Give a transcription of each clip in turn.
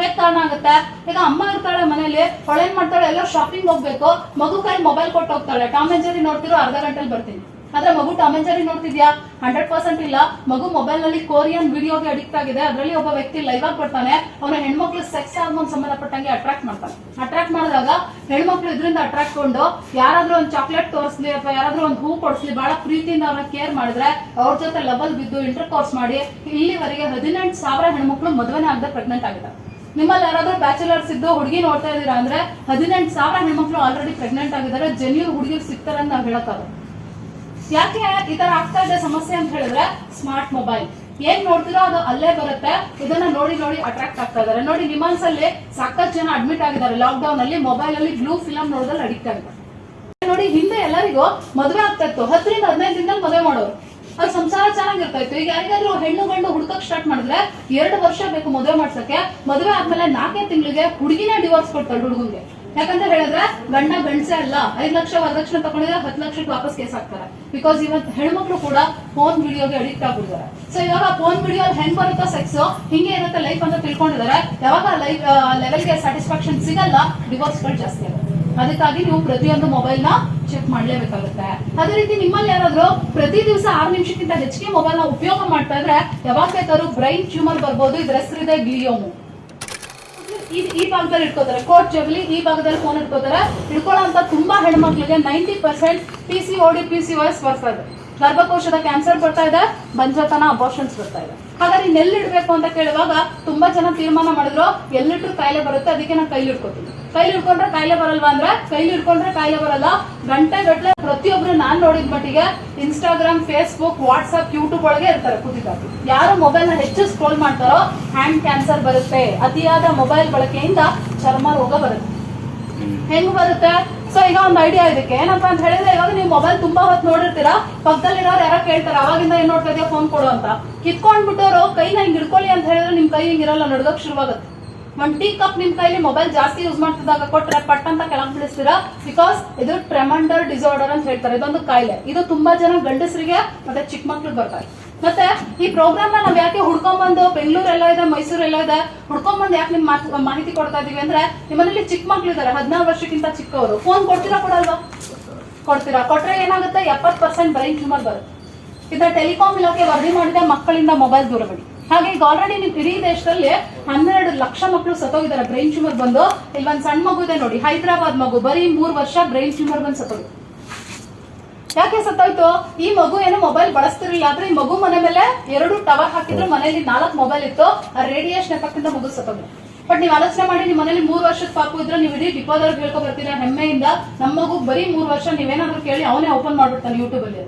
ಹೇಗ್ ಕಾರಣ ಆಗುತ್ತೆ. ಈಗ ಅಮ್ಮ ಇರ್ತಾಳೆ ಮನೇಲಿ, ಹೊಳೇನ್ ಮಾಡ್ತಾಳೆ, ಎಲ್ಲ ಶಾಪಿಂಗ್ ಹೋಗ್ಬೇಕು, ಮಗು ಕೈ ಮೊಬೈಲ್ ಕೊಟ್ಟು ಹೋಗ್ತಾಳೆ. ಟಾಮ್ ಅಂಡ್ ಜೆರಿ ನೋಡ್ತಿರೋ ಅರ್ಧ ಗಂಟೆಲಿ ಬರ್ತೀನಿ. ಆದ್ರೆ ಮಗು ಟಾಮ್ ಅಂಡ್ ಜೆರಿ ನೋಡ್ತಿದ್ಯಾ? ಹಂಡ್ರೆಡ್ ಪರ್ಸೆಂಟ್ ಇಲ್ಲ. ಮಗು ಮೊಬೈಲ್ನಲ್ಲಿ ಕೊರಿಯನ್ ವಿಡಿಯೋಗೆ ಅಡಿಕ್ಟ್ ಆಗಿದೆ. ಅದರಲ್ಲಿ ಒಬ್ಬ ವ್ಯಕ್ತಿ ಲೈವ್ ಆಗಿ ಬರ್ತಾನೆ. ಅವನ ಹೆಣ್ಮಕ್ಳು ಸೆಕ್ಸ್ ಹಾರ್ಮೋನ್ ಸಂಬಂಧಪಟ್ಟಂಗೆ ಅಟ್ರಾಕ್ಟ್ ಮಾಡ್ತಾನೆ ಅಟ್ರಾಕ್ಟ್ ಮಾಡಿದಾಗ ಹೆಣ್ಮಕ್ಳು ಇದರಿಂದ ಅಟ್ರಾಕ್ಟ್ ಕೊಂಡು ಯಾರಾದ್ರೂ ಒಂದು ಚಾಕ್ಲೇಟ್ ತೋರಿಸ್ಲಿ ಅಥವಾ ಯಾರಾದ್ರೂ ಒಂದು ಹೂ ಕೊಡಿಸ್ಲಿ, ಬಹಳ ಪ್ರೀತಿಯಿಂದ ಅವ್ರನ್ನ ಕೇರ್ ಮಾಡಿದ್ರೆ ಅವ್ರ ಜೊತೆ ಲಬಲ್ ಬಿದ್ದು ಇಂಟರ್ ಕೋರ್ಸ್ ಮಾಡಿ, ಇಲ್ಲಿವರೆಗೆ ಹದಿನೆಂಟು ಸಾವಿರ ಹೆಣ್ಮಕ್ಳು ಮದುವೆನೇ ಆಗದೆ ಪ್ರೆಗ್ನೆಂಟ್ ಆಗಿದ್ದಾರೆ. ನಿಮ್ಮಲ್ಲಿ ಯಾರಾದ್ರೂ ಬ್ಯಾಚುಲರ್ಸ್ ಇದ್ದು ಹುಡುಗಿ ನೋಡ್ತಾ ಇದ್ದೀರಾ ಅಂದ್ರೆ ಹದಿನೆಂಟು ಸಾವಿರ ಹೆಣ್ಮಕ್ಳು ಆಲ್ರೆಡಿ ಪ್ರೆಗ್ನೆಂಟ್ ಆಗಿದ್ದಾರೆ ಜೆನ್ಯೂನ್ ಹುಡುಗಿಗೆ ಸಿಗ್ತಾರೆ ಅಂತ ನಾವು ಹೇಳಕ್ಕಾಗಲ್ಲ. ಯಾಕೆ ಈ ತರ ಆಗ್ತಾ ಇದೆ ಸಮಸ್ಯೆ ಅಂತ ಹೇಳಿದ್ರೆ ಸ್ಮಾರ್ಟ್ ಮೊಬೈಲ್ ಏನ್ ನೋಡ್ತೀರೋ ಅದು ಅಲ್ಲೇ ಬರುತ್ತೆ, ಇದನ್ನ ನೋಡಿ ನೋಡಿ ಅಟ್ರಾಕ್ಟ್ ಆಗ್ತಾ ಇದಾರೆ ನೋಡಿ ನಿಮಾನ್ಸ್ ಅಲ್ಲಿ ಸಾಕಷ್ಟು ಜನ ಅಡ್ಮಿಟ್ ಆಗಿದ್ದಾರೆ ಲಾಕ್ ಡೌನ್ ಅಲ್ಲಿ ಮೊಬೈಲ್ ಅಲ್ಲಿ ಬ್ಲೂ ಫಿಲಂ ನೋಡಿದಲ್ಲಿ ಅಡಿಕ್ಟ್ ಆಗಿದ್ದಾರೆ. ನೋಡಿ, ಹಿಂದೆ ಎಲ್ಲರಿಗೂ ಮದುವೆ ಆಗ್ತಾ ಇತ್ತು. ಹತ್ತರಿಂದ ಹದಿನೈದು ದಿನದಲ್ಲಿ ಮದುವೆ ಮಾಡೋರು. ಅದು ಸಂಸಾರ ಚೆನ್ನಾಗಿರ್ತಾ ಇತ್ತು ಈಗ ಯಾರಿಗಾದ್ರೂ ಹೆಣ್ಣು ಗಂಡು ಹುಡುಕಕ್ ಸ್ಟಾರ್ಟ್ ಮಾಡಿದ್ರೆ ಎರಡು ವರ್ಷ ಬೇಕು ಮದುವೆ ಮಾಡ್ಸಕ್ಕೆ. ಮದುವೆ ಆದ್ಮೇಲೆ ನಾಲ್ಕೇ ತಿಂಗಳಿಗೆ ಹುಡುಗಿನ ಡಿವೋರ್ಸ್ ಕೊಡ್ತಾರೆ ಹುಡುಗನ್ಗೆ. ಯಾಕಂತ ಹೇಳಿದ್ರೆ ಗಂಡ ಗಂಡಸೆ ಅಲ್ಲ, ಐದು ಲಕ್ಷ ವರದಕ್ಷಿಣೆ ತಗೊಂಡಿದ್ರೆ ಹತ್ತು ಲಕ್ಷಕ್ಕೆ ವಾಪಸ್ ಕೇಸ್ ಹಾಕ್ತಾರೆ. ಬಿಕಾಸ್ ಇವತ್ತು ಹೆಣ್ಮಕ್ಳು ಕೂಡ ಫೋನ್ ವಿಡಿಯೋಗೆ ಅಡಿಕ್ಟ್ ಆಗ್ಬಿಡ್ತಾರೆ ಸೊ ಇವಾಗ ಫೋನ್ ವಿಡಿಯೋ ಹೆಂಗ್ ಬರುತ್ತೆ ಸೆಕ್ಸ್ ಹಿಂಗೆ ಇರುತ್ತೆ ಲೈಫ್ ಅಂತ ತಿಳ್ಕೊಂಡಿದ್ದಾರೆ. ಯಾವಾಗ ಲೈಫ್ ಲೆವೆಲ್ಗೆ ಸ್ಯಾಟಿಸ್ಫ್ಯಾಕ್ಷನ್ ಸಿಗಲ್ಲ ಡಿವೋರ್ಸ್ಗಳು ಜಾಸ್ತಿ ಆಗುತ್ತೆ. ಅದಕ್ಕಾಗಿ ನೀವು ಪ್ರತಿಯೊಂದು ಮೊಬೈಲ್ನ ಚೆಕ್ ಮಾಡಲೇಬೇಕಾಗುತ್ತೆ. ಅದೇ ರೀತಿ ನಿಮ್ಮಲ್ಲಿ ಯಾರಾದರೂ ಪ್ರತಿ ದಿವಸ ಆರು ನಿಮಿಷಕ್ಕಿಂತ ಹೆಚ್ಚಿಗೆ ಮೊಬೈಲ್ನ ಉಪಯೋಗ ಮಾಡ್ತಾ ಇದ್ರೆ ಯಾವಾಗ ಬೇಕಾದ್ರೂ ಬ್ರೈನ್ ಟ್ಯೂಮರ್ ಬರ್ಬೋದು, ಇದ್ರ ಹೆಸರಿದೆ ಗ್ಲಿಯೋಮು ಈ ಈ ಭಾಗದಲ್ಲಿ ಇಟ್ಕೋತಾರೆ, ಕೋಟ್ ಜಗಲಿ ಈ ಭಾಗದಲ್ಲಿ ಫೋನ್ ಇಟ್ಕೋತಾರೆ. ಇಟ್ಕೊಳ್ಳೋ ಅಂತ ತುಂಬಾ ಹೆಣ್ಮಕ್ಳಿಗೆ ninety percent P C O D P C ಬರ್ತಾ ಇದೆ. ಗರ್ಭಕೋಶದ ಕ್ಯಾನ್ಸರ್ ಬರ್ತಾ ಇದೆ, ಬಂಜತನ ಅಬೋಷನ್ಸ್ ಬರ್ತಾ ಇದೆ. ಹಾಗಾದ್ರೆ ಇನ್ನೆಲ್ಲಿಡ್ಬೇಕು ಅಂತ ಕೇಳುವಾಗ ತುಂಬಾ ಜನ ತೀರ್ಮಾನ ಮಾಡಿದ್ರು ಎಲ್ಲಿಟ್ರು ಕಾಯಿಲೆ ಬರುತ್ತೆ, ಅದಕ್ಕೆ ನಾನು ಕೈಲಿ ಇಟ್ಕೋತೀನಿ ಕೈಲಿ ಇಟ್ಕೊಂಡ್ರೆ ಕಾಯಿಲೆ ಬರಲ್ವಾ ಅಂದ್ರೆ, ಕೈಲಿ ಇಟ್ಕೊಂಡ್ರೆ ಕಾಯಿಲೆ ಬರಲ್ಲ. ಗಂಟೆ ಗಟ್ಟಲೆ ಪ್ರತಿಯೊಬ್ರು ನಾನ್ ನೋಡಿದ ಮಟ್ಟಿಗೆ ಇನ್ಸ್ಟಾಗ್ರಾಮ್ ಫೇಸ್ಬುಕ್ ವಾಟ್ಸ್ಆಪ್ ಯೂಟ್ಯೂಬ್ ಒಳಗೆ ಇರ್ತಾರೆ ಕೂತಿದ್ದಾರೆ ಯಾರು ಮೊಬೈಲ್ನ ಹೆಚ್ಚು ಸ್ಕ್ರೋಲ್ ಮಾಡ್ತಾರೋ ಹ್ಯಾಂಡ್ ಕ್ಯಾನ್ಸರ್ ಬರುತ್ತೆ. ಅತಿಯಾದ ಮೊಬೈಲ್ ಬಳಕೆಯಿಂದ ಚರ್ಮ ರೋಗ ಬರುತ್ತೆ. ಹೆಂಗ್ ಬರುತ್ತೆ? ಸೊ ಈಗ ಒಂದು ಐಡಿಯಾ ಇದಕ್ಕೆ. ಏನಪ್ಪ ಅಂತ ಹೇಳಿದ್ರೆ, ಇವಾಗ ನೀವು ಮೊಬೈಲ್ ತುಂಬಾ ಹೊತ್ತು ನೋಡಿರ್ತೀರಾ? ಪಕ್ಕದಲ್ಲಿರೋರು ಯಾರ ಕೇಳ್ತಾರೆ, ಅವಾಗಿಂದ ಏನ್ ನೋಡ್ತಾ ಇದೆಯಾ ಫೋನ್ ಕೊಡು ಅಂತ. ಕಿತ್ಕೊಂಡ್ಬಿಟ್ಟವ್ರು ಕೈನ ಹಿಂಗ್ ಹಿಡ್ಕೊಳ್ಳಿ ಅಂತ ಹೇಳಿದ್ರೆ ನಿಮ್ ಕೈ ಹಿಂಗಿರಲ್ಲ ನಡ್ಗಕ್ ಶುರುವಾಗುತ್ತೆ. ಒಂದ್ ಟೀ ಕಪ್ ನಿಮ್ ಕೈಲಿ ಮೊಬೈಲ್ ಜಾಸ್ತಿ ಯೂಸ್ ಮಾಡ್ತಿದ್ದಾಗ ಕೊಟ್ರೆ ಪಟ್ ಅಂತ ಕೆಳಗ್ ಬಿಡಿಸ್ತೀರಾ ಬಿಕಾಸ್ ಇದು ಟ್ರೆಮಂಡರ್ ಡಿಸಾರ್ಡರ್ ಅಂತ ಹೇಳ್ತಾರೆ. ಇದೊಂದು ಕಾಯಿಲೆ. ಇದು ತುಂಬಾ ಜನ ಗಂಡಸರಿಗೆ ಮತ್ತೆ ಚಿಕ್ಕ ಮಕ್ಳಿಗೆ ಬರ್ತಾರೆ ಮತ್ತೆ ಈ ಪ್ರೋಗ್ರಾಮ್ ನಾವ್ ಯಾಕೆ ಹುಡ್ಕೊಂಡ್ಬಂದು ಬೆಂಗಳೂರು ಎಲ್ಲ ಇದೆ ಮೈಸೂರು ಎಲ್ಲ ಇದೆ ಹುಡ್ಕೊಂಡ್ಬಂದು ಯಾಕೆ ನಿಮ್ ಮಾಹಿತಿ ಕೊಡ್ತಾ ಇದೀವಿ ಅಂದ್ರೆ ನಿಮ್ಮನೇಲಿ ಚಿಕ್ಕ ಮಕ್ಳು ಇದಾರೆ ಹದಿನಾರು ವರ್ಷಕ್ಕಿಂತ ಚಿಕ್ಕವರು. ಫೋನ್ ಕೊಡ್ತೀರಾ ಕೊಡಲ್ವಾ? ಕೊಡ್ತೀರಾ. ಕೊಟ್ರೆ ಏನಾಗುತ್ತೆ? ಎಪ್ಪತ್ ಪರ್ಸೆಂಟ್ ಬ್ರೈನ್ ಟ್ಯೂಮರ್ ಬರುತ್ತೆ. ಇದನ್ನ ಟೆಲಿಕಾಂ ಇಲಾಖೆ ವರದಿ ಮಾಡಿದೆ ಮಕ್ಕಳಿಂದ ಮೊಬೈಲ್ ದೂರವಿಡಿ. ಹಾಗೆ ಈಗ ಆಲ್ರೆಡಿ ನೀವು ಇಡೀ ದೇಶದಲ್ಲಿ ಹನ್ನೆರಡು ಲಕ್ಷ ಮಕ್ಕಳು ಸತ್ತೋಗಿದ್ದಾರೆ ಬ್ರೈನ್ ಟ್ಯೂಮರ್ ಬಂದು. ಇಲ್ಲಿ ಒಂದ್ ಸಣ್ಣ ಮಗು ಇದೆ ನೋಡಿ, ಹೈದರಾಬಾದ್ ಮಗು. ಬರೀ ಮೂರ್ ವರ್ಷ ಬ್ರೈನ್ ಟ್ಯೂಮರ್ ಬಂದು ಸತ್ತೋಗಿದೆ. ಯಾಕೆ ಸತ್ತೋಯ್ತು? ಈ ಮಗು ಏನು ಮೊಬೈಲ್ ಬಳಸ್ತಿರ್ಲಿಲ್ಲ ಆದ್ರೆ ಈ ಮಗು ಮನೆ ಮೇಲೆ ಎರಡು ಟವರ್ ಹಾಕಿದ್ರು ಮನೆಯಲ್ಲಿ ನಾಲ್ಕು ಮೊಬೈಲ್ ಇತ್ತು. ಆ ರೇಡಿಯೇಷನ್ ಎಫೆಕ್ಟ್ ಇಂದ ಮಗು ಸತ್ತೋಗಿದೆ. ಬಟ್ ನೀವು ಆಲೋಚನೆ ಮಾಡಿ ನಿಮ್ಮ ಮನೇಲಿ ಮೂರು ವರ್ಷದ ಪಾಪು ಇದ್ರೆ ನೀವು ಇಡೀ ಡಿಪೋದವ್ರಿಗೆ ಹೇಳ್ಕೊ ಬರ್ತೀರಾ? ಹೆಮ್ಮೆಯಿಂದ. ನಮ್ಮ ಮಗು ಬರೀ ಮೂರು ವರ್ಷ ನೀವೇನಾದ್ರೂ ಕೇಳಿ ಅವನೇ ಓಪನ್ ಮಾಡ್ಬಿಡ್ತಾನೆ ಯೂಟ್ಯೂಬ್ ಅಲ್ಲಿ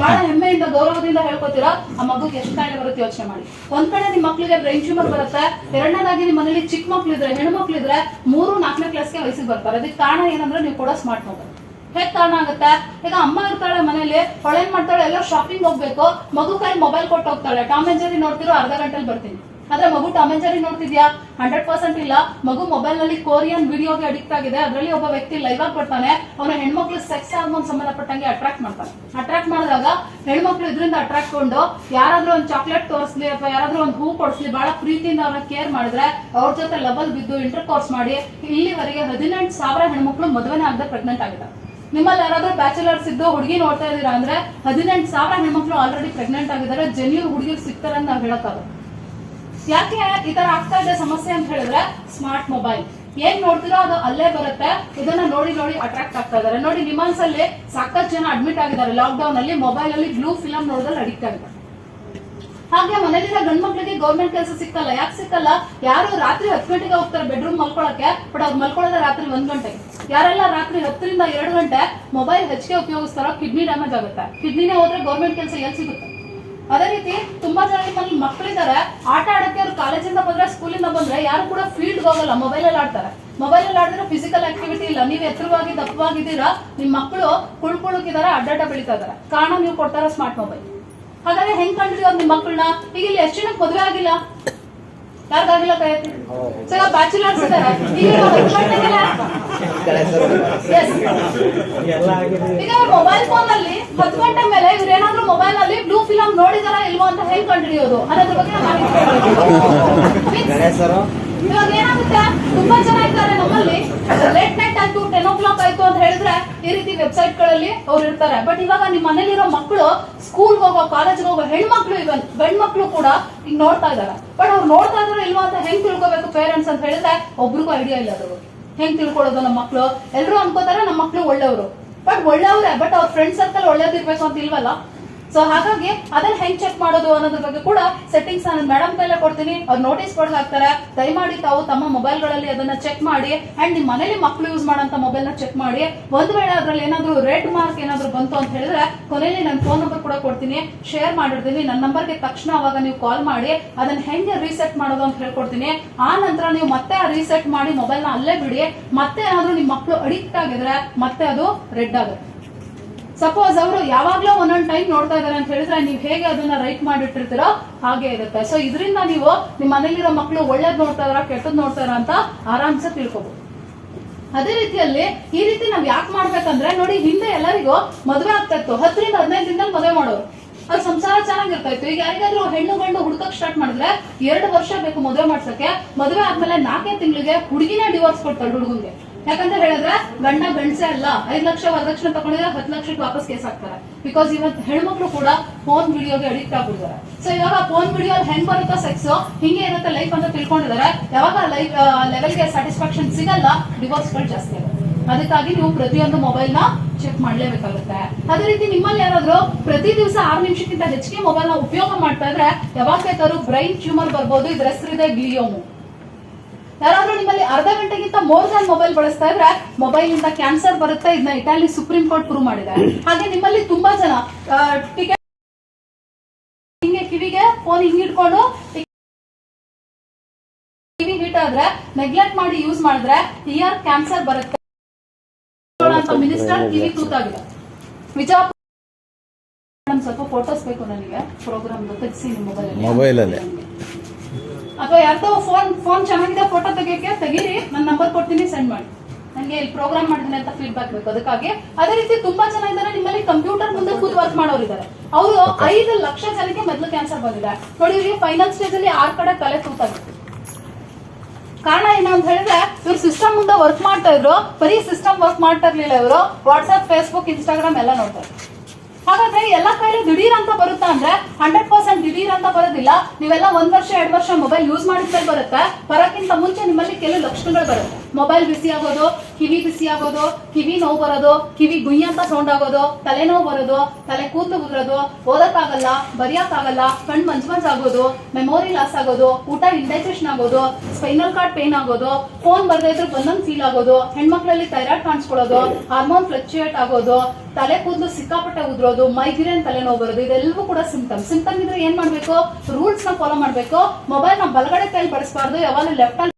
ಬಹಳ ಹೆಮ್ಮೆಯಿಂದ ಗೌರವದಿಂದ ಹೇಳ್ಕೊತೀರಾ? ಆ ಮಗುಗೆ ಎಷ್ಟು ಕಾಯಿಲೆ ಬರುತ್ತೆ ಯೋಚನೆ ಮಾಡಿ. ಒಂದ್ ಕಡೆ ನಿಮ್ ಮಕ್ಳಿಗೆ ಬ್ರೈನ್ ಟ್ಯೂಮರ್ ಬರುತ್ತೆ ಎರಡನೇದಾಗಿ ನಿಮ್ಮ ಮನೇಲಿ ಚಿಕ್ಕ ಮಕ್ಳು ಇದ್ರೆ ಹೆಣ್ಮಕ್ಳು ಇದ್ರೆ ಮೂರು ನಾಲ್ಕನೇ ಕ್ಲಾಸ್ಗೆ ವಯಸ್ಸಿಗೆ ಬರ್ತಾರೆ. ಅದಕ್ಕೆ ಕಾರಣ ಏನಂದ್ರೆ ನೀವು ಕೂಡ ಸ್ಮಾರ್ಟ್ ಮೊಬೈಲ್ ಹೇಗ್ ಕಾರಣ ಆಗುತ್ತೆ ಈಗ ಅಮ್ಮ ಇರ್ತಾಳೆ ಮನೇಲಿ ಹೊಳೆನ್ ಮಾಡ್ತಾಳೆ? ಎಲ್ಲ ಶಾಪಿಂಗ್ ಹೋಗ್ಬೇಕು. ಮಗು ಕೈ ಮೊಬೈಲ್ ಕೊಟ್ಟು ಹೋಗ್ತಾಳೆ. ಟಾಮ್ ಅಂಡ್ ಜೆರಿ ನೋಡ್ತಿರೋ ಅರ್ಧ ಗಂಟೆಲಿ ಬರ್ತೀನಿ. ಆದ್ರೆ ಮಗು ಟಾಮ್ ಅಂಡ್ ಜೆರಿ ನೋಡ್ತಿದ್ಯಾ? ಹಂಡ್ರೆಡ್ ಪರ್ಸೆಂಟ್ ಇಲ್ಲ. ಮಗು ಮೊಬೈಲ್ನಲ್ಲಿ ಕೋರಿಯನ್ ವಿಡಿಯೋಗೆ ಅಡಿಕ್ಟ್ ಆಗಿದೆ. ಅದರಲ್ಲಿ ಒಬ್ಬ ವ್ಯಕ್ತಿ ಲೈವ್ ಆಗಿ ಬರ್ತಾನೆ. ಅವನ ಹೆಣ್ಮಕ್ಳು ಸೆಕ್ಸ್ ಹಾರ್ಮೋನ್ ಸಂಬಂಧಪಟ್ಟಂಗೆ ಅಟ್ರಾಕ್ಟ್ ಮಾಡ್ತಾನೆ. ಅಟ್ರಾಕ್ಟ್ ಮಾಡಿದಾಗ ಹೆಣ್ಮಕ್ಳು ಇದರಿಂದ ಅಟ್ರಾಕ್ಟ್ ಕೊಂಡು ಯಾರಾದ್ರೂ ಒಂದು ಚಾಕ್ಲೇಟ್ ತೋರಿಸ್ಲಿ ಅಥವಾ ಯಾರಾದ್ರೂ ಒಂದು ಹೂ ಕೊಡಿಸ್ಲಿ, ಬಹಳ ಪ್ರೀತಿಯಿಂದ ಅವ್ರನ್ನ ಕೇರ್ ಮಾಡಿದ್ರೆ ಅವ್ರ ಜೊತೆ ಲಬಲ್ ಬಿದ್ದು ಇಂಟರ್ ಕೋರ್ಸ್ ಮಾಡಿ ಇಲ್ಲಿವರೆಗೆ ಹದಿನೆಂಟು ಸಾವಿರ ಹೆಣ್ಮಕ್ಳು ಮದುವೆನೇ ಆಗದೆ ಪ್ರೆಗ್ನೆಂಟ್ ಆಗಿದ್ದಾರೆ. ನಿಮ್ಮಲ್ಲಿ ಯಾರಾದ್ರೂ ಬ್ಯಾಚುಲರ್ಸ್ ಇದ್ದು ಹುಡುಗಿ ನೋಡ್ತಾ ಇದೀರಾ ಅಂದ್ರೆ ಹದಿನೆಂಟು ಸಾವಿರ ಹೆಣ್ಮಕ್ಳು ಆಲ್ರೆಡಿ ಪ್ರೆಗ್ನೆಂಟ್ ಆಗಿದ್ದಾರೆ ಜೆನ್ಯೂನ್ ಹುಡುಗಿರು ಸಿಗ್ತಾರೆ ಅಂತ ನಾವು ಹೇಳಕ್ಕಾಗಲ್ಲ. ಯಾಕೆ ಈ ತರ ಆಗ್ತಾ ಇದೆ ಸಮಸ್ಯೆ ಅಂತ ಹೇಳಿದ್ರೆ ಸ್ಮಾರ್ಟ್ ಮೊಬೈಲ್ ಏನ್ ನೋಡ್ತಿರೋ ಅದು ಅಲ್ಲೇ ಬರುತ್ತೆ, ಇದನ್ನ ನೋಡಿ ನೋಡಿ ಅಟ್ರಾಕ್ಟ್ ಆಗ್ತಾ ಇದಾರೆ ನೋಡಿ ನಿಮಾನ್ಸ್ ಅಲ್ಲಿ ಸಾಕಷ್ಟು ಜನ ಅಡ್ಮಿಟ್ ಆಗಿದ್ದಾರೆ. ಲಾಕ್ ಡೌನ್ ಅಲ್ಲಿ ಮೊಬೈಲ್ ಅಲ್ಲಿ ಬ್ಲೂ ಫಿಲಮ್ ನೋಡೋದ್ರಲ್ಲಿ ಅಡಿಕ್ಟ್ ಆಗಿದ್ದಾರೆ. ಹಾಗೆ ಮನೇಲಿರ ಗಂಡ್ ಮಕ್ಳಿಗೆ ಗೌರ್ಮೆಂಟ್ ಕೆಲಸ ಸಿಕ್ಕಲ್ಲ ಯಾಕೆ ಸಿಕ್ಕಲ್ಲ ಯಾರು ರಾತ್ರಿ ಹತ್ತು ಗಂಟೆಗೆ ಹೋಗ್ತಾರೆ ಬೆಡ್ರೂಮ್ ಮಲ್ಕೊಳಕ್ಕೆ ಬಟ್ ಅವ್ರು ಮಲ್ಕೊಳ್ಳೋದ ರಾತ್ರಿ ಒಂದ್ ಗಂಟೆಗೆ ಯಾರೆಲ್ಲ ರಾತ್ರಿ ಹತ್ತರಿಂದ ಎರಡು ಗಂಟೆ ಮೊಬೈಲ್ ಹೆಚ್ಚಿಗೆ ಉಪಯೋಗಿಸ್ತಾರೋ ಕಿಡ್ನಿ ಡ್ಯಾಮೇಜ್ ಆಗುತ್ತೆ. ಕಿಡ್ನಿನೇ ಹೋದ್ರೆ ಗೌರ್ಮೆಂಟ್ ಕೆಲಸ ಎಲ್ಲಿ ಸಿಗುತ್ತೆ? ಅದೇ ರೀತಿ ತುಂಬಾ ಜನ ನಿಮ್ಮಲ್ಲಿ ಮಕ್ಕಳಿದ್ದಾರೆ ಆಟ ಆಡಕ್ಕೆ ಅವ್ರು ಕಾಲೇಜಿಂದ ಬಂದ್ರೆ ಸ್ಕೂಲಿಂದ ಬಂದ್ರೆ ಯಾರು ಕೂಡ ಫೀಲ್ಡ್ ಹೋಗಲ್ಲ ಮೊಬೈಲ್ ಅಲ್ಲಿ ಆಡ್ತಾರೆ. ಮೊಬೈಲ್ ಅಲ್ಲಿ ಆಡಿದ್ರೆ ಫಿಸಿಕಲ್ ಆಕ್ಟಿವಿಟಿ ಇಲ್ಲ. ನೀವು ಎತ್ತರವಾಗಿ ದಪ್ಪವಾಗಿದ್ದೀರಾ, ನಿಮ್ ಮಕ್ಕಳು ಕುಳ್ಕೊಳಕಿದಾರೆ ಅಡ್ಡಾಟ ಬೆಳೀತಾ ಇದಾರೆ. ಕಾರಣ ನೀವು ಕೊಡ್ತಾರ ಸ್ಮಾರ್ಟ್ ಮೊಬೈಲ್ ಹಾಗಾದ್ರೆ ಹೆಂಗ್ ಕಂಡಿರೋದು ನಿಮ್ ಮಕ್ಕಳನ್ನ ಈಗ ಇಲ್ಲಿ ಎಷ್ಟು ಜನಕ್ಕೆ ಮದುವೆ ಆಗಿಲ್ಲ? ಯಾರಿಗಾಗಿಲ್ಲ ಕೈ ಸರ್ ಬ್ಯಾಚುಲರ್ಸ್ ಇದಾರೆ ಈಗ ಮೊಬೈಲ್ ಫೋನ್ ಅಲ್ಲಿ ಹತ್ತು ಗಂಟೆ ಮೇಲೆ ಇವ್ರು ಏನಾದ್ರೂ ಮೊಬೈಲ್ ಅಲ್ಲಿ ಬ್ಲೂ ಫಿಲಂ ನೋಡಿದಾರ ಇಲ್ವೋ ಅಂತ ಹೆಂಗ್ ಕಂಡಿಡಿಯೋದು ಅನ್ನೋದ್ರ ಬಗ್ಗೆ ಇವಾಗ ಏನಾಗುತ್ತೆ? ತುಂಬಾ ಜನ ಇದ್ದಾರೆ ನಮ್ಮಲ್ಲಿ. ಲೇಟ್ ನೈಟ್ ಆಯ್ತು ಟೆನ್ ಓ ಕ್ಲಾಕ್ ಆಯ್ತು ಅಂತ ಹೇಳಿದ್ರೆ ಈ ರೀತಿ ವೆಬ್ಸೈಟ್ಗಳಲ್ಲಿ ಅವ್ರು ಇರ್ತಾರೆ. ಬಟ್ ಇವಾಗ ನಿಮ್ಮ ಮನೇಲಿರೋ ಮಕ್ಕಳು ಸ್ಕೂಲ್ ಹೋಗೋ ಕಾಲೇಜ್ ಹೋಗೋ ಹೆಣ್ಮಕ್ಳು ಇವನ್ ಹೆಣ್ಮಕ್ಳು ಮಕ್ಳು ಕೂಡ ಈಗ ನೋಡ್ತಾ ಇದಾರೆ ಬಟ್ ಅವ್ರು ನೋಡ್ತಾ ಇದಾರೆ ಇಲ್ವಾ ಅಂತ ಹೆಂಗ್ ತಿಳ್ಕೊಬೇಕು ಪೇರೆಂಟ್ಸ್ ಅಂತ ಹೇಳಿದ್ರೆ ಒಬ್ರಿಗೂ ಐಡಿಯಾ ಇಲ್ಲ ಅದು. ಹೆಂಗ್ ತಿಳ್ಕೊಳ್ಳೋದು ನಮ್ಮ ಮಕ್ಳು? ಎಲ್ರು ಅನ್ಕೋತಾರೆ ನಮ್ಮ ಮಕ್ಳು ಒಳ್ಳೆಯವರು. ಬಟ್ ಒಳ್ಳೆಯವ್ರೆ ಬಟ್ ಅವ್ರ ಫ್ರೆಂಡ್ ಸರ್ಕಲ್ ಒಳ್ಳೇದಿರ್ಬೇಕು ಅಂತ ಇಲ್ವಲ್ಲ? ಸೊ ಹಾಗಾಗಿ ಅದನ್ನ ಹೆಂಗ್ ಚೆಕ್ ಮಾಡೋದು ಅನ್ನೋದ್ರ ಬಗ್ಗೆ ಕೂಡ ಸೆಟ್ಟಿಂಗ್ಸ್ ನಾನು ಮೇಡಮ್ ಕೈಲೇ ಕೊಡ್ತೀನಿ. ಅವ್ರು ನೋಟಿಸ್ ಬೋರ್ಡ್ ಹಾಕ್ತಾರೆ ದಯಮಾಡಿ ತಾವು ತಮ್ಮ ಮೊಬೈಲ್ಗಳಲ್ಲಿ ಅದನ್ನ ಚೆಕ್ ಮಾಡಿ ಅಂಡ್ ನಿಮ್ ಮನೇಲಿ ಮಕ್ಕಳು ಯೂಸ್ ಮಾಡೋಂತ ಮೊಬೈಲ್ನ ಚೆಕ್ ಮಾಡಿ. ಒಂದ್ ವೇಳೆ ಅದ್ರಲ್ಲಿ ಏನಾದ್ರು ರೆಡ್ ಮಾರ್ಕ್ ಏನಾದ್ರು ಬಂತು ಅಂತ ಹೇಳಿದ್ರೆ ಕೊನೆಯಲ್ಲಿ ನನ್ನ ಫೋನ್ ನಂಬರ್ ಕೂಡ ಕೊಡ್ತೀನಿ. ಶೇರ್ ಮಾಡಿರ್ತೀನಿ. ನನ್ನ ನಂಬರ್ಗೆ ತಕ್ಷಣ ಅವಾಗ ನೀವು ಕಾಲ್ ಮಾಡಿ. ಅದನ್ನ ಹೆಂಗೆ ರೀಸೆಟ್ ಮಾಡೋದು ಅಂತ ಹೇಳ್ಕೊಡ್ತೀನಿ. ಆ ನಂತರ ನೀವು ಮತ್ತೆ ರೀಸೆಟ್ ಮಾಡಿ ಮೊಬೈಲ್ನ ಅಲ್ಲೇ ಬಿಡಿ. ಮತ್ತೆ ಏನಾದ್ರು ನಿಮ್ ಮಕ್ಕಳು ಅಡಿಕ್ಟ್ ಆಗಿದ್ರೆ ಮತ್ತೆ ಅದು ರೆಡ್ ಆಗುತ್ತೆ. ಸಪೋಸ್ ಅವರು ಯಾವಾಗ್ಲೂ ಒಂದೊಂದು ಟೈಮ್ ನೋಡ್ತಾ ಇದಾರೆ ಅಂತ ಹೇಳಿದ್ರೆ ನೀವು ಹೇಗೆ ಅದನ್ನ ರೈಟ್ ಮಾಡಿಟ್ಟಿರ್ತೀರೋ ಹಾಗೆ ಇರುತ್ತೆ. ಸೊ ಇದರಿಂದ ನೀವು ನಿಮ್ಮ ಮನೇಲಿರೋ ಮಕ್ಕಳು ಒಳ್ಳೇದ್ ನೋಡ್ತಾ ಇದಾರ, ಕೆಟ್ಟದ್ ನೋಡ್ತಾ ಇದಾರ ಅಂತ ಆರಾಮ್ಸೆ ತಿಳ್ಕೊಬಹುದು ಅದೇ ರೀತಿಯಲ್ಲಿ ಈ ರೀತಿ ನಾವ್ ಯಾಕೆ ಮಾಡ್ಬೇಕಂದ್ರೆ ನೋಡಿ ಹಿಂದೆ ಎಲ್ಲರಿಗೂ ಮದುವೆ ಆಗ್ತಾ ಇತ್ತು. ಹತ್ತರಿಂದ ಹದಿನೈದು ದಿನದಲ್ಲಿ ಮದುವೆ ಮಾಡೋರು. ಅದು ಸಂಸಾರ ಚೆನ್ನಾಗಿರ್ತಾ ಇತ್ತು. ಈಗ ಯಾರಿಗಾದ್ರೂ ಹೆಣ್ಣು ಗಂಡು ಹುಡ್ಕಕ್ ಸ್ಟಾರ್ಟ್ ಮಾಡಿದ್ರೆ ಎರಡು ವರ್ಷ ಬೇಕು ಮದುವೆ ಮಾಡ್ಸಕ್ಕೆ. ಮದುವೆ ಆದ್ಮೇಲೆ ನಾಲ್ಕೇ ತಿಂಗಳಿಗೆ ಹುಡುಗಿನ ಡಿವೋರ್ಸ್ ಕೊಡ್ತಾರೆ ಹುಡುಗಂಗೆ ಯಾಕಂತ ಹೇಳಿದ್ರೆ ಗಂಡ ಗಂಡಸೆ ಅಲ್ಲ, ಐದ್ ಲಕ್ಷ ವರದಕ್ಷಿಣೆ ತಗೊಂಡಿದ್ರೆ ಹತ್ತು ಲಕ್ಷಕ್ಕೆ ವಾಪಸ್ ಕೇಸ್ ಹಾಕ್ತಾರೆ. ಬಿಕಾಸ್ ಇವತ್ತು ಹೆಣ್ಮಕ್ಳು ಕೂಡ ಫೋನ್ ವಿಡಿಯೋಗೆ ಅಡಿಕ್ಟ್ ಆಗ್ಬಿಡ್ತಾರೆ ಸೊ ಇವಾಗ ಫೋನ್ ವಿಡಿಯೋ ಹೆಂಗ್ ಬರುತ್ತೋ ಸೆಕ್ಸ್ ಹಿಂಗೆ ಇರುತ್ತೆ ಲೈಫ್ ಅಂತ ತಿಳ್ಕೊಂಡಿದ್ದಾರೆ. ಯಾವಾಗ ಲೈಫ್ ಲೆವೆಲ್ಗೆ ಸ್ಯಾಟಿಸ್ಫ್ಯಾಕ್ಷನ್ ಸಿಗಲ್ಲ ಡಿವೋರ್ಸ್ಗಳು ಜಾಸ್ತಿ ಆಗುತ್ತೆ. ಅದಕ್ಕಾಗಿ ನೀವು ಪ್ರತಿಯೊಂದು ಮೊಬೈಲ್ನ ಚೆಕ್ ಮಾಡ್ಲೇಬೇಕಾಗುತ್ತೆ. ಅದೇ ರೀತಿ ನಿಮ್ಮಲ್ಲಿ ಯಾರಾದ್ರೂ ಪ್ರತಿ ದಿವಸ ಆರು ನಿಮಿಷಕ್ಕಿಂತ ಹೆಚ್ಚಿಗೆ ಮೊಬೈಲ್ನ ಉಪಯೋಗ ಮಾಡ್ತಾ ಇದ್ರೆ ಯಾವಾಗ ಬೇಕಾದ್ರೂ ಬ್ರೈನ್ ಟ್ಯೂಮರ್ ಬರ್ಬೋದು, ಇದ್ರ ಹೆಸರಿದೆ ಗ್ಲಿಯೋಮು ಯಾರಾದ್ರೂ ನಿಮ್ಮಲ್ಲಿ ಅರ್ಧ ಗಂಟೆಗಿಂತ ಮೋರ್ ದನ್ ಮೊಬೈಲ್ ಬಳಸ್ತಾ ಇದ್ರೆ ಮೊಬೈಲ್ ಇಂದ ಕ್ಯಾನ್ಸರ್ ಬರುತ್ತೆ ಇದನ್ನ ಇಟಾಲಿ ಸುಪ್ರೀಂ ಕೋರ್ಟ್ ಪ್ರೂವ್ ಮಾಡಿದೆ ಹಾಗೆ ನಿಮ್ಮಲ್ಲಿ ತುಂಬಾ ಜನ ಟಿಕೆಟ್ ಹಿಂಗೆ ಕಿವಿಗೆ ಫೋನ್ ಹಿಂಗ್ ಇಟ್ಕೊಂಡು ಕಿವಿ ಹಿಟ್ ಆದ್ರೆ ನೆಗ್ಲೆಕ್ಟ್ ಮಾಡಿ ಯೂಸ್ ಮಾಡಿದ್ರೆ ಇಯರ್ ಕ್ಯಾನ್ಸರ್ ಬರುತ್ತೆ ಮಿನಿಸ್ಟರ್ ಕಿವಿ ತೂತಾಗಿದೆ. ವಿಜಯಪುರ ಸ್ವಲ್ಪ ಫೋಟೋಸ್ ಬೇಕು ನನಗೆ ಪ್ರೋಗ್ರಾಮ್ ತೆಗಿಸಿ ನಿಮ್ಮ ಮೊಬೈಲ್ ಮೊಬೈಲ್ ಅಲ್ಲೇ. ಅಥವಾ ಯಾರ್ದೋ ಫೋನ್ ಫೋನ್ ಚೆನ್ನಾಗಿದೆ ಫೋಟೋ ತೆಗಿಯಕ್ಕೆ ತೆಗೀರಿ ನನ್ನ ನಂಬರ್ ಕೊಡ್ತೀನಿ ಸೆಂಡ್ ಮಾಡಿ. ನನಗೆ ಇಲ್ಲಿ ಪ್ರೋಗ್ರಾಮ್ ಮಾಡಿದ್ರೆ ಅಂತ ಫೀಡ್ಬ್ಯಾಕ್ ಬೇಕು. ಅದಕ್ಕಾಗಿ ಅದೇ ರೀತಿ ತುಂಬಾ ಜನ ಇದ್ದಾರೆ ನಿಮ್ಮಲ್ಲಿ ಕಂಪ್ಯೂಟರ್ ಮುಂದೆ ಕೂತ್ ವರ್ಕ್ ಮಾಡೋರು ಇದ್ದಾರೆ ಅವರು ಐದು ಲಕ್ಷ ಜನಕ್ಕೆ ಮೊದಲು ಕ್ಯಾನ್ಸರ್ ಬಂದಿದೆ. ನೋಡಿ ಇವ್ರಿಗೆ ಫೈನಲ್ ಸ್ಟೇಜ್ ಅಲ್ಲಿ ಆರ್ ಕಡೆ ತಲೆ ಕೂತಾರೆ ಕಾರಣ ಏನು ಅಂತ ಹೇಳಿದ್ರೆ ಇವ್ರು ಸಿಸ್ಟಮ್ ಮುಂದೆ ವರ್ಕ್ ಮಾಡ್ತಾ ಇದ್ರು. ಬರೀ ಸಿಸ್ಟಮ್ ವರ್ಕ್ ಮಾಡ್ತಾ ಇರ್ಲಿಲ್ಲ ಇವರು. ವಾಟ್ಸ್ಆಪ್ ಫೇಸ್ಬುಕ್ ಇನ್ಸ್ಟಾಗ್ರಾಮ್ ಎಲ್ಲ ನೋಡ್ತಾರೆ ಹಾಗಾದ್ರೆ ಎಲ್ಲ ಕೈಲಿ ದಿಢೀರ್ ಅಂತ ಬರುತ್ತಾ ಅಂದ್ರೆ ಹಂಡ್ರೆಡ್ ಪರ್ಸೆಂಟ್ ದಿಢೀರ್ ಅಂತ ಬರೋದಿಲ್ಲ. ನೀವೆಲ್ಲ ಒಂದ್ ವರ್ಷ, ಎರಡ್ ವರ್ಷ ಮೊಬೈಲ್ ಯೂಸ್ ಮಾಡಿದ್ಮೇಲೆ ಬರುತ್ತೆ. ಬರೋಕ್ಕಿಂತ ಮುಂಚೆ ನಿಮ್ಮಲ್ಲಿ ಕೆಲವು ಲಕ್ಷಣಗಳು ಬರುತ್ತೆ. ಮೊಬೈಲ್ ಬಿಸಿ ಆಗೋದು, ಕಿವಿ ಬಿಸಿ ಆಗೋದು, ಕಿವಿ ನೋವು ಬರೋದು, ಕಿವಿ ಗುಯ್ ಅಂತ ಸೌಂಡ್ ಆಗೋದು, ತಲೆನೋವು ಬರೋದು, ತಲೆ ಕೂತು ಉದ್ರೋದು, ಓದಕ್ಕಾಗಲ್ಲ, ಬರೆಯಕ್ಕಾಗಲ್ಲ ಕಣ್ ಮಂಜ್ ಮಂಜ್ ಆಗೋದು ಮೆಮೊರಿ ಲಾಸ್ ಆಗೋದು, ಊಟ ಇಂಡೈಜೆಷನ್ ಆಗೋದು ಸ್ಪೈನಲ್ ಕಾರ್ಡ್ ಪೇನ್ ಆಗೋದು ಫೋನ್ ಬರ್ದೇ ಇದ್ರೆ ಬಂದಂಗ್ ಫೀಲ್ ಆಗೋದು, ಹೆಣ್ಮಕ್ಳಲ್ಲಿ ಥೈರಾಯ್ಡ್ ಕಾಣಿಸ್ಕೊಳ್ಳೋದು ಹಾರ್ಮೋನ್ ಫ್ಲಕ್ಚುಯೇಟ್ ಆಗೋದು, ತಲೆ ಕೂದಲು ಸಿಕ್ಕಾಪಟ್ಟೆ ಉದ್ರೋದು ಮೈಗ್ರೇನ್ ತಲೆನೋವು ಬರೋದು, ಇದೆಲ್ಲವೂ ಕೂಡ ಸಿಂಪ್ಟಮ್ ಸಿಂಪ್ಟಮ್ ಇದ್ರೆ ಏನ್ ಮಾಡ್ಬೇಕು? ರೂಲ್ಸ್ನ ಫಾಲೋ ಮಾಡ್ಬೇಕು. ಮೊಬೈಲ್ನ ಬಲಗಡೆ ಕೈಲಿ ಬಳಸಬಾರ್ದು ಯಾವಾಗ ಲೆಫ್ಟ್